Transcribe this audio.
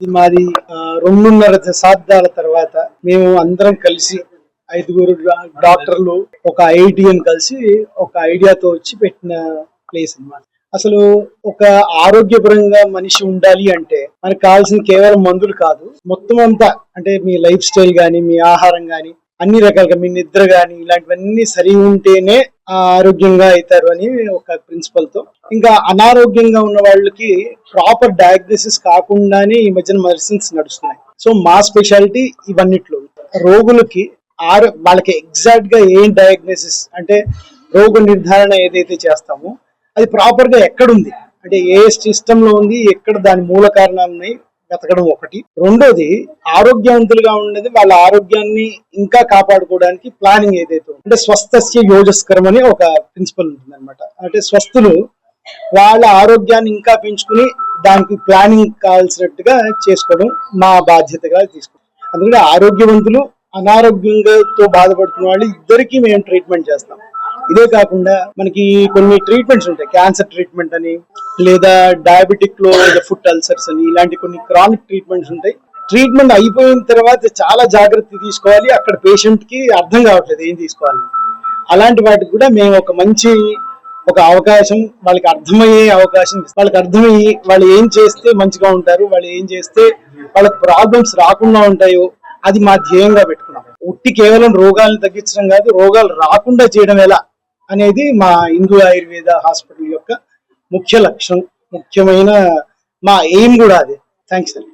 మాది రెండున్నర దశాబ్దాల తర్వాత మేము అందరం కలిసి ఐదుగురు డాక్టర్లు ఒక ఐడియన్ కలిసి ఒక ఐడియాతో వచ్చి పెట్టిన ప్లేస్ అన్నమాట. అసలు ఒక ఆరోగ్యపరంగా మనిషి ఉండాలి అంటే మనకు కావాల్సిన కేవలం మందులు కాదు. మొత్తం అంతా అంటే మీ లైఫ్ స్టైల్ కానీ మీ ఆహారం కానీ అన్ని రకాలుగా మీ నిద్ర కానీ ఇలాంటివన్నీ సరి ఉంటేనే ఆరోగ్యంగా అవుతారు అని ఒక ప్రిన్సిపల్తో. ఇంకా అనారోగ్యంగా ఉన్న వాళ్ళకి ప్రాపర్ డయాగ్నోసిస్ కాకుండానే ఈ మధ్యన మెడిసిన్స్ నడుస్తున్నాయి. సో మా స్పెషాలిటీ ఇవన్నిట్లో. రోగులకి ఆరో వాళ్ళకి ఎగ్జాక్ట్గా ఏం డయాగ్నోసిస్ అంటే రోగ నిర్ధారణ ఏదైతే చేస్తామో అది ప్రాపర్గా ఎక్కడుంది? అంటే ఏ సిస్టమ్లో ఉంది? ఎక్కడ దాని మూల కారణాలు ఉన్నాయి వెతకడం ఒకటి. రెండోది ఆరోగ్యవంతులుగా ఉండేది వాళ్ళ ఆరోగ్యాన్ని ఇంకా కాపాడుకోవడానికి ప్లానింగ్ ఏదైతే అంటే స్వస్థస్య యోజస్కరం అని ఒక ప్రిన్సిపల్ ఉంటుంది అనమాట అంటే స్వస్థులు వాళ్ళ ఆరోగ్యాన్ని ఇంకా పెంచుకుని దానికి ప్లానింగ్ కావాల్సినట్టుగా చేసుకోవడం మా బాధ్యతగా తీసుకోవడం అందుకని ఆరోగ్యవంతులు అనారోగ్యంతో బాధపడుతున్న వాళ్ళు ఇద్దరికి మేము ట్రీట్మెంట్ చేస్తాం. ఇదే కాకుండా మనకి కొన్ని ట్రీట్మెంట్స్ ఉంటాయి. క్యాన్సర్ ట్రీట్మెంట్ అని లేదా డయాబెటిక్లో ఫుడ్ అల్సర్స్ అని ఇలాంటి కొన్ని క్రానిక్ ట్రీట్మెంట్స్ ఉంటాయి. ట్రీట్మెంట్ అయిపోయిన తర్వాత చాలా జాగ్రత్త తీసుకోవాలి. అక్కడ పేషెంట్కి అర్థం కావట్లేదు ఏం తీసుకోవాలి అలాంటి వాటికి కూడా మేము ఒక మంచి ఒక అవకాశం వాళ్ళకి అర్థమయ్యే అవకాశం వాళ్ళకి అర్థమయ్యి వాళ్ళు ఏం చేస్తే మంచిగా ఉంటారు వాళ్ళు ఏం చేస్తే వాళ్ళకి ప్రాబ్లమ్స్ రాకుండా ఉంటాయో అది మా ధ్యేయంగా పెట్టుకున్నాం. ఉట్టి కేవలం రోగాలను తగ్గించడం కాదు రోగాలు రాకుండా చేయడం ఎలా అనేది మా హిందూ ఆయుర్వేద హాస్పిటల్ యొక్క ముఖ్య లక్ష్యం ముఖ్యమైన మా ఎయిమ్ కూడా అదే. థ్యాంక్స్ అండి